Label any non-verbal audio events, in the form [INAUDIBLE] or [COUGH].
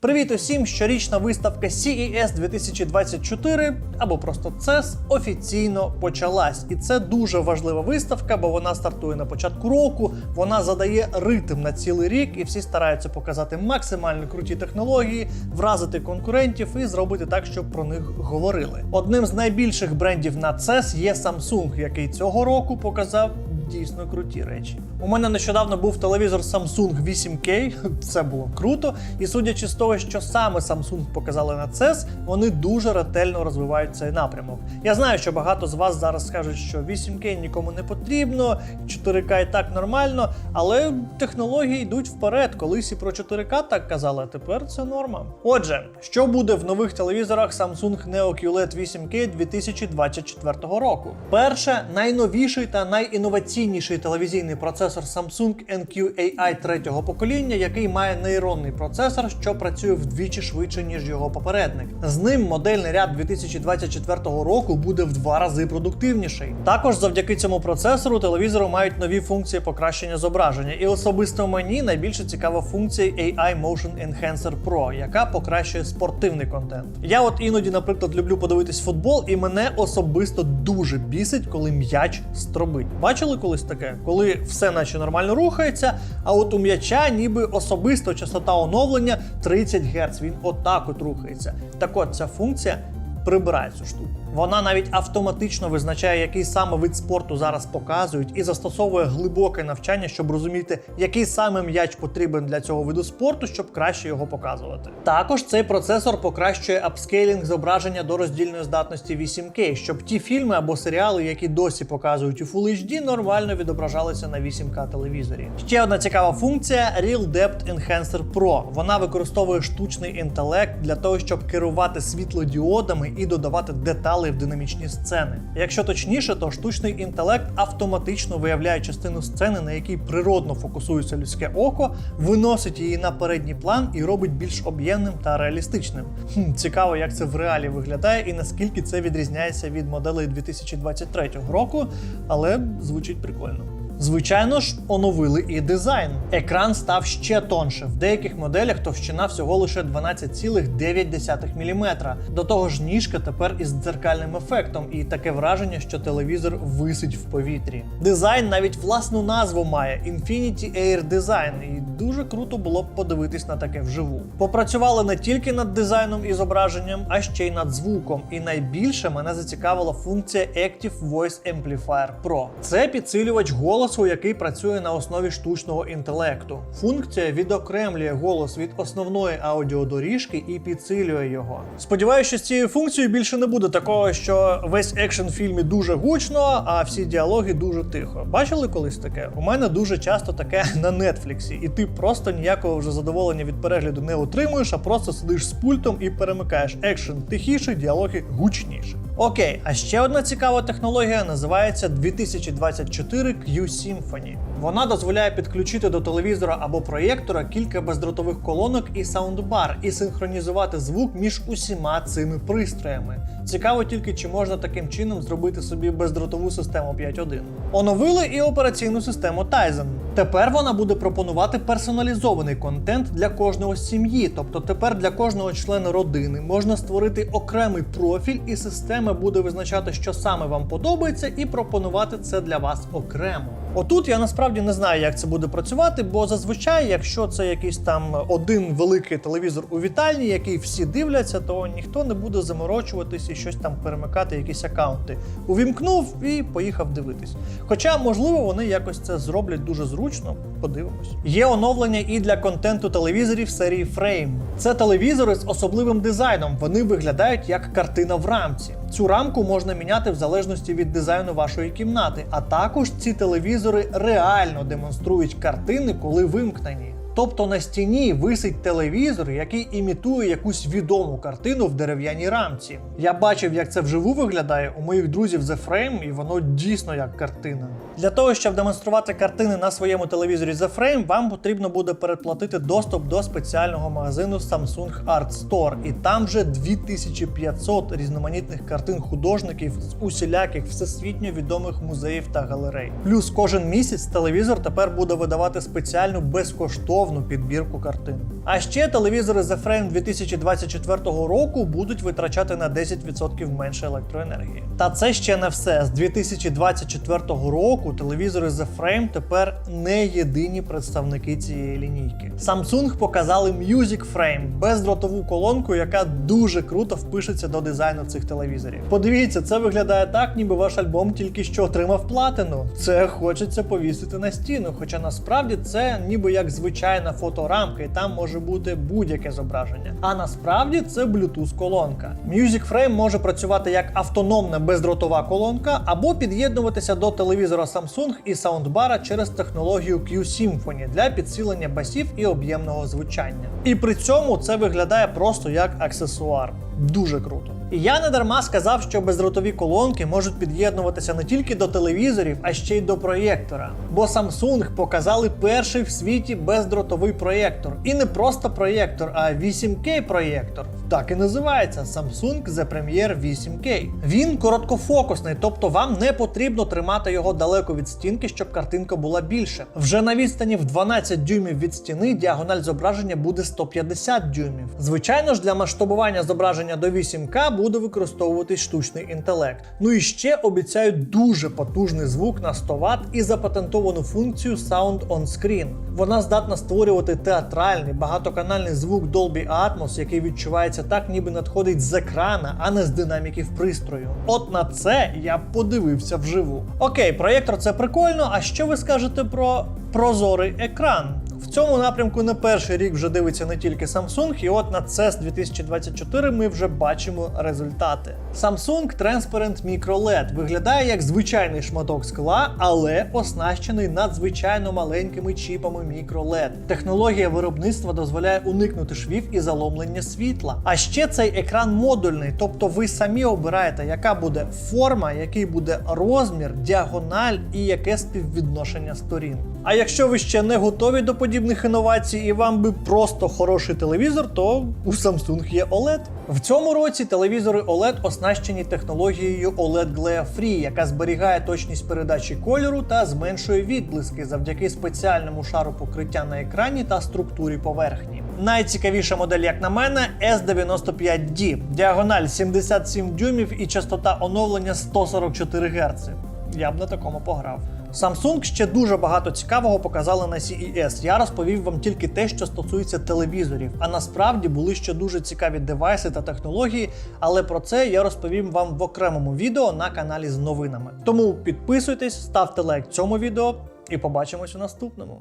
Привіт усім! Щорічна виставка CES 2024 або просто CES офіційно почалась. І це дуже важлива виставка, бо вона стартує на початку року, вона задає ритм на цілий рік, і всі стараються показати максимально круті технології, вразити конкурентів і зробити так, щоб про них говорили. Одним з найбільших брендів на CES є Samsung, який цього року показав дійсно круті речі. У мене нещодавно був телевізор Samsung 8K, це було круто. І судячи з того, що саме Samsung показали на CES, вони дуже ретельно розвивають цей напрямок. Я знаю, що багато з вас зараз скажуть, що 8K нікому не потрібно, 4К і так нормально, але технології йдуть вперед. Колись і про 4К так казали, а тепер це норма. Отже, що буде в нових телевізорах Samsung Neo QLED 8K 2024 року? Перше, найновіший та найінноваційніший телевізійний процесор Samsung NQ-AI третього покоління, який має нейронний процесор, що працює вдвічі швидше, ніж його попередник. З ним модельний ряд 2024 року буде в два рази продуктивніший. Також завдяки цьому процесору телевізору мають нові функції покращення зображення. І особисто мені найбільше цікава функція AI Motion Enhancer Pro, яка покращує спортивний контент. Я от іноді, наприклад, люблю подивитись футбол, і мене особисто дуже бісить, коли м'яч стробить. Бачили колись таке? Коли все наче нормально рухається, а от у м'яча ніби особисто частота оновлення 30 Гц. Він отак от рухається. Так от ця функція прибирає цю штуку. Вона навіть автоматично визначає, який саме вид спорту зараз показують, і застосовує глибоке навчання, щоб розуміти, який саме м'яч потрібен для цього виду спорту, щоб краще його показувати. Також цей процесор покращує апскейлінг зображення до роздільної здатності 8K, щоб ті фільми або серіали, які досі показують у Full HD, нормально відображалися на 8К телевізорі. Ще одна цікава функція Real Depth Enhancer Pro. Вона використовує штучний інтелект для того, щоб керувати світлодіодами і додавати деталі в динамічні сцени. Якщо точніше, то штучний інтелект автоматично виявляє частину сцени, на якій природно фокусується людське око, виносить її на передній план і робить більш об'ємним та реалістичним. Хм, цікаво, як це в реалі виглядає і наскільки це відрізняється від моделей 2023 року, але звучить прикольно. Звичайно ж, оновили і дизайн. Екран став ще тонше. В деяких моделях товщина всього лише 12,9 мм. До того ж, ніжка тепер із дзеркальним ефектом, і таке враження, що телевізор висить в повітрі. Дизайн навіть власну назву має Infinity Air Design, і дуже круто було б подивитись на таке вживу. Попрацювали не тільки над дизайном і зображенням, а ще й над звуком. І найбільше мене зацікавила функція Active Voice Amplifier Pro. Це підсилювач голосу, який працює на основі штучного інтелекту. Функція відокремлює голос від основної аудіодоріжки і підсилює його. Сподіваюся, що з цією функцією більше не буде такого, що весь екшен в фільмі дуже гучно, а всі діалоги дуже тихо. Бачили колись таке? У мене дуже часто таке [LAUGHS] на Нетфліксі, і ти просто ніякого вже задоволення від перегляду не отримуєш, а просто сидиш з пультом і перемикаєш екшен тихіше, діалоги гучніше. Окей, а ще одна цікава технологія називається 2024 Q Symphony. Вона дозволяє підключити до телевізора або проєктора кілька бездротових колонок і саундбар і синхронізувати звук між усіма цими пристроями. Цікаво тільки, чи можна таким чином зробити собі бездротову систему 5.1. Оновили і операційну систему Tizen. Тепер вона буде пропонувати персоналізований контент для кожного сім'ї, тобто тепер для кожного члена родини можна створити окремий профіль, і система буде визначати, що саме вам подобається, і пропонувати це для вас окремо. Отут я насправді не знаю, як це буде працювати, бо зазвичай, якщо це якийсь там один великий телевізор у вітальні, який всі дивляться, то ніхто не буде заморочуватись і щось там перемикати, якісь акаунти. Увімкнув і поїхав дивитись. Хоча, можливо, вони якось це зроблять дуже зручно. Подивимось. Є оновлення і для контенту телевізорів серії Frame. Це телевізори з особливим дизайном. Вони виглядають як картина в рамці. Цю рамку можна міняти в залежності від дизайну вашої кімнати, а також ці телевізори реально демонструють картини, коли вимкнені. Тобто на стіні висить телевізор, який імітує якусь відому картину в дерев'яній рамці. Я бачив, як це вживу виглядає у моїх друзів The Frame, і воно дійсно як картина. Для того, щоб демонструвати картини на своєму телевізорі The Frame, вам потрібно буде передплатити доступ до спеціального магазину Samsung Art Store. І там вже 2500 різноманітних картин художників з усіляких всесвітньо відомих музеїв та галерей. Плюс кожен місяць телевізор тепер буде видавати спеціальну безкоштовну повну підбірку картин. А ще телевізори The Frame 2024 року будуть витрачати на 10% менше електроенергії. Та це ще не все. З 2024 року телевізори The Frame тепер не єдині представники цієї лінійки. Samsung показали Music Frame бездротову колонку, яка дуже круто впишеться до дизайну цих телевізорів. Подивіться, це виглядає так, ніби ваш альбом тільки що отримав платину. Це хочеться повісити на стіну, хоча насправді це ніби як звичайна фоторамка, і там може бути будь-яке зображення. А насправді це Bluetooth колонка. Music Frame може працювати як автономна бездротова колонка або під'єднуватися до телевізора Samsung і саундбара через технологію Q-Symphony для підсилення басів і об'ємного звучання. І при цьому це виглядає просто як аксесуар. Дуже круто. І я не дарма сказав, що бездротові колонки можуть під'єднуватися не тільки до телевізорів, а ще й до проєктора. Бо Samsung показали перший в світі бездротовий проєктор. І не просто проєктор, а 8K проєктор. Так і називається Samsung The Premier 8K. Він короткофокусний, тобто вам не потрібно тримати його далеко від стінки, щоб картинка була більше. Вже на відстані в 12 дюймів від стіни діагональ зображення буде 150 дюймів. Звичайно ж, для масштабування зображення до 8К буде використовуватись штучний інтелект. Ну і ще обіцяють дуже потужний звук на 100 Вт і запатентовану функцію Sound on Screen. Вона здатна створювати театральний багатоканальний звук Dolby Atmos, який відчувається так, ніби надходить з екрана, а не з динаміків пристрою. От на це я подивився вживу. Окей, проєктор це прикольно. А що ви скажете про прозорий екран? Цьому напрямку не перший рік вже дивиться не тільки Samsung, і от на CES 2024 ми вже бачимо результати. Samsung Transparent Micro LED виглядає як звичайний шматок скла, але оснащений надзвичайно маленькими чіпами LED. Технологія виробництва дозволяє уникнути швів і заломлення світла. А ще цей екран модульний, тобто ви самі обираєте, яка буде форма, який буде розмір, діагональ і яке співвідношення сторін. А якщо ви ще не готові до подібних інновацій і вам би просто хороший телевізор, то у Samsung є OLED. В цьому році телевізори OLED оснащені технологією OLED Glare Free, яка зберігає точність передачі кольору та зменшує відблиски завдяки спеціальному шару покриття на екрані та структурі поверхні. Найцікавіша модель, як на мене, S95D. Діагональ 77 дюймів і частота оновлення 144 Гц. Я б на такому пограв. Samsung ще дуже багато цікавого показали на CES. Я розповів вам тільки те, що стосується телевізорів. А насправді були ще дуже цікаві девайси та технології, але про це я розповім вам в окремому відео на каналі з новинами. Тому підписуйтесь, ставте лайк цьому відео і побачимось у наступному.